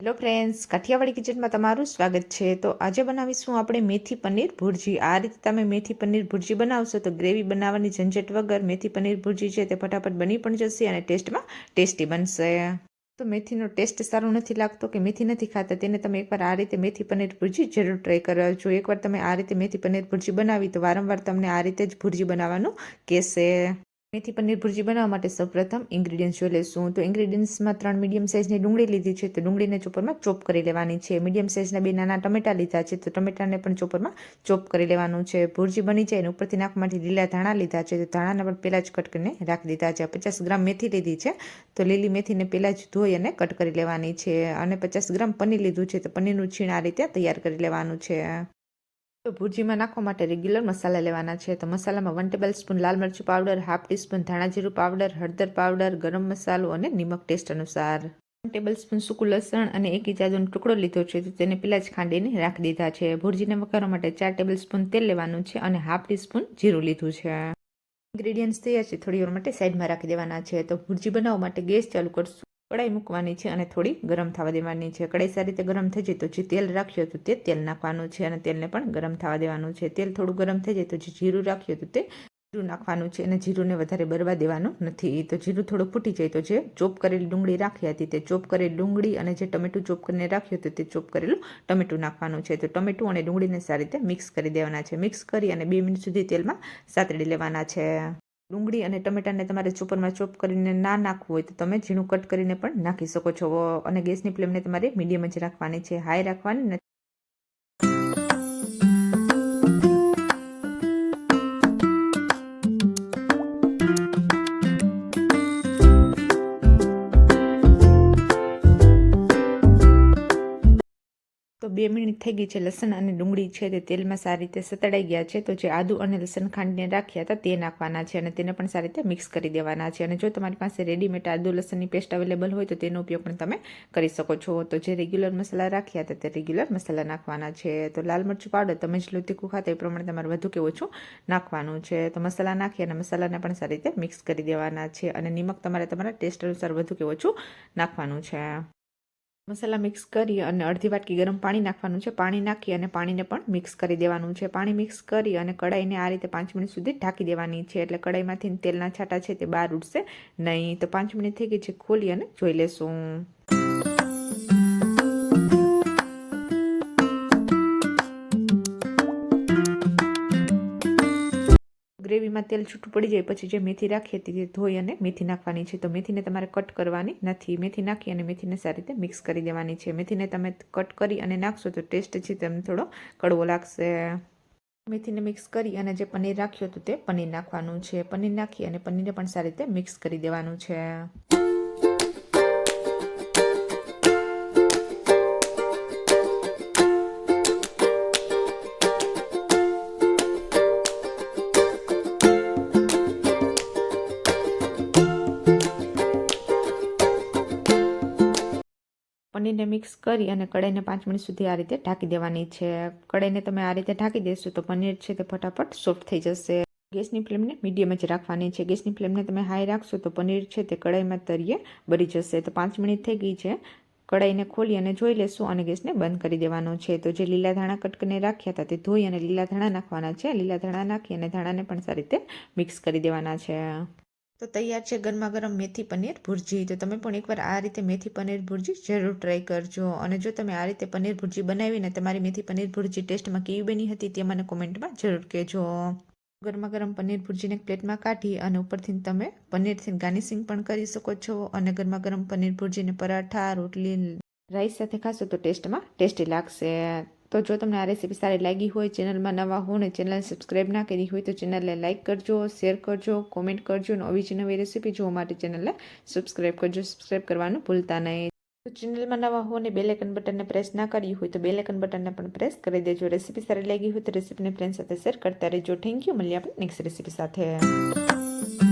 Hello friends, Kathiawadi કિચનમાં તમારું સ્વાગત છે. તો આજે બનાવીશું આપણે મેથી પનીર ભુરજી. આ રીતે તમે મેથી પનીર ભુરજી બનાવશો તો ગ્રેવી બનાવવાની ઝંઝટ વગર મેથી પનીર ભુરજી છે તે ફટાફટ બની પણ જશે અને ટેસ્ટમાં ટેસ્ટી બનશે. તો મેથીનો ટેસ્ટ સારો નથી લાગતો કે મેથી નથી ખાતા તેને તમે એકવાર આ રીતે મેથી પનીર ભુરજી જરૂર ટ્રાય કરજો એકવાર તમે આ રીતે મેથી પનીર ભુરજી બનાવી તો વારંવાર તમને આ રીતે જ ભુરજી બનાવવાનું કહેશે. મેથી પનીર ભુરજી બનાવવા માટે સૌપ્રથમ ઇન્ગ્રીડિયન્ટ્સ જોઈ લઈશું. તો ઇન્ગ્રીડિયન્ટ્સમાં ત્રણ મીડિયમ સાઇઝની ડુંગળી લીધી છે. તો ડુંગળીને ચોપરમાં ચોપ કરી લેવાની છે. મીડિયમ સાઇઝના બે નાના ટમેટા લીધા છે. તો ટમેટાને પણ ચોપરમાં ચોપ કરી લેવાનું છે. ભુરજી બની જાય અને ઉપરથી નાખવા લીલા ધાણા લીધા છે. તો ધાણાને પણ પહેલાં જ કટ કરીને રાખી દીધા છે. પચાસ ગ્રામ મેથી લીધી છે. તો લીલી મેથીને પહેલાં જ ધોઈ અને કટ કરી લેવાની છે. અને પચાસ ગ્રામ પનીર લીધું છે. તો પનીરનું છીણ આ રીતે તૈયાર કરી લેવાનું છે. તો ભુરજીમાં નાખવા માટે રેગ્યુલર મસાલા લેવાના છે. તો મસાલામાં વન ટેબલ સ્પૂન લાલ મરચું પાવડર હાફ ટીસ્પૂન ધાણા જીરું પાવડર હળદર પાવડર ગરમ મસાલો અને નિમક ટેસ્ટ અનુસાર. વન ટેબલ સ્પૂન સૂકું લસણ અને એક ઇજાદોનો ટુકડો લીધો છે. તો તેને પહેલાં જ ખાંડીને રાખી દીધા છે. ભુરજીને વઘારવા માટે ચાર ટેબલ સ્પૂન તેલ લેવાનું છે અને હાફ ટીસ્પૂન જીરું લીધું છે. ઇન્ગ્રેડિયન્ટ્સ તૈયાર છે. થોડી વાર માટે સાઈડમાં રાખી દેવાના છે. તો ભુરજી બનાવવા માટે ગેસ ચાલુ કરશું. કડાઈ મૂકવાની છે અને થોડી ગરમ થવા દેવાની છે. કડાઈ સારી રીતે ગરમ થઈ જાય તો જે તેલ રાખ્યું હતું તે તેલ નાખવાનું છે અને તેલને પણ ગરમ થવા દેવાનું છે. તેલ થોડું ગરમ થઈ જાય તો જે જીરું રાખ્યું હતું તે જીરું નાખવાનું છે અને જીરુંને વધારે બરવા દેવાનું નથી. તો જીરું થોડું ફૂટી જાય તો જે ચોપ કરેલી ડુંગળી રાખી હતી તે ચોપ કરેલી ડુંગળી અને જે ટમેટું ચોપ કરીને રાખ્યું હતું તે ચોપ કરેલું ટમેટું નાખવાનું છે. તો ટમેટું અને ડુંગળીને સારી રીતે મિક્સ કરી દેવાના છે. મિક્સ કરી અને બે મિનિટ સુધી તેલમાં સાતડી લેવાના છે. ડુંગળી અને ટમેટાને તમારે ચોપરમાં ચોપ કરીને ના નાખવું હોય તો તમે ઝીણું કટ કરીને પણ નાખી શકો છો. અને ગેસની ફ્લેમને તમારે મીડિયમ જ રાખવાની છે. હાઈ રાખવાની બે મિનિટ થઈ ગઈ છે લસણ અને ડુંગળી છે તે તેલમાં સારી રીતે સતડાઈ ગયા છે. તો જે આદુ અને લસણ ખાંડીને રાખ્યા હતા તે નાખવાના છે અને તેને પણ સારી રીતે મિક્સ કરી દેવાના છે. અને જો તમારી પાસે રેડીમેડ આદુ લસણની પેસ્ટ અવેલેબલ હોય તો તેનો ઉપયોગ પણ તમે કરી શકો છો. તો જે રેગ્યુલર મસાલા રાખ્યા હતા તે રેગ્યુલર મસાલા નાખવાના છે. તો લાલ મરચું પાવડર તમે જેટલું તીખું ખાતા એ પ્રમાણે તમારે વધુ કે ઓછું નાખવાનું છે. તો મસાલા નાખી અને મસાલાને પણ સારી રીતે મિક્સ કરી દેવાના છે. અને નિમક તમારે તમારા ટેસ્ટ અનુસાર વધુ કે ઓછું નાખવાનું છે. મસાલા મિક્સ કરી અને અડધી વાટકી ગરમ પાણી નાખવાનું છે. પાણી નાખી અને પાણીને પણ મિક્સ કરી દેવાનું છે. પાણી મિક્સ કરી અને કડાઈને આ રીતે પાંચ મિનિટ સુધી ઢાંકી દેવાની છે. એટલે કડાઈમાંથી તેલના છાંટા છે તે બહાર ઉડશે નહીં. તો પાંચ મિનિટ થઈ ગઈ છે, ખોલી અને જોઈ લેશું. ગ્રેવીમાં તેલ છૂટું પડી જાય પછી જે મેથી રાખી હતી તે ધોઈ અને મેથી નાખવાની છે. તો મેથીને તમારે કટ કરવાની નથી. મેથી નાખી અને મેથીને સારી રીતે મિક્સ કરી દેવાની છે. મેથીને તમે કટ કરી અને નાખશો તો ટેસ્ટ છે તમને થોડો કડવો લાગશે. મેથીને મિક્સ કરી અને જે પનીર રાખ્યું હતું તે પનીર નાખવાનું છે. પનીર નાખી અને પનીરને પણ સારી રીતે મિક્સ કરી દેવાનું છે. પનીરને મિક્સ કરી અને કડાઈને પાંચ મિનિટ સુધી આ રીતે ઢાંકી દેવાની છે. કડાઈને તમે આ રીતે ઢાંકી દેશો તો પનીર છે તે ફટાફટ સોફ્ટ થઈ જશે. ગેસની ફ્લેમને મીડિયમ જ રાખવાની છે. ગેસની ફ્લેમને તમે હાઈ રાખશો તો પનીર છે તે કડાઈમાં તરીએ બળી જશે. તો પાંચ મિનિટ થઈ ગઈ છે. કડાઈને ખોલી અને જોઈ લેશું અને ગેસને બંધ કરી દેવાનો છે. તો જે લીલા ધાણા કટકને રાખ્યા હતા તે ધોઈ અને લીલા ધાણા નાખવાના છે. લીલા ધાણા નાખી અને ધાણાને પણ સારી રીતે મિક્સ કરી દેવાના છે. તો તૈયાર છે ગરમા ગરમ મેથી પનીર ભુરજી. તો તમે પણ એકવાર આ રીતે મેથી પનીર ભુરજી જરૂર ટ્રાય કરજો. અને જો તમે આ રીતે પનીર ભુરજી બનાવીને તમારી મેથી પનીર ભુરજી ટેસ્ટમાં કેવી બની હતી તે મને કોમેન્ટમાં જરૂર કહેજો. ગરમા ગરમ પનીર ભુરજીને પ્લેટમાં કાઢી અને ઉપરથી તમે પનીરથી ગાર્નિશિંગ પણ કરી શકો છો. અને ગરમા ગરમ પનીર ભુરજીને પરાઠા, રોટલી રાઈસ સાથે ખાશો તો ટેસ્ટમાં ટેસ્ટી લાગશે. તો જો તમને આ રેસીપી સારી લાગી હોય ચેનલમાં નવા હો ને ચેનલ સબસ્ક્રાઈબ ના કરી હોય તો ચેનલને લાઇક કરજો શેર કરજો કોમેન્ટ કરજો અને આવી જ નવી રેસીપી જોવા માટે ચેનલને સબસ્ક્રાઈબ કરજો. સબસ્ક્રાઈબ કરવાનું ભૂલતા નહીં. તો ચેનલમાં નવા હો ને બેલેકન બટનને પ્રેસ ના કરી હોય તો બેલેકન બટનને પણ પ્રેસ કરી દેજો. રેસીપી સારી લાગી હોય તો રેસીપીને ફ્રેન્ડ સાથે શેર કરતા રહેજો. થેન્ક યુ મળીએ આપણે નેક્સ્ટ રેસીપી સાથે.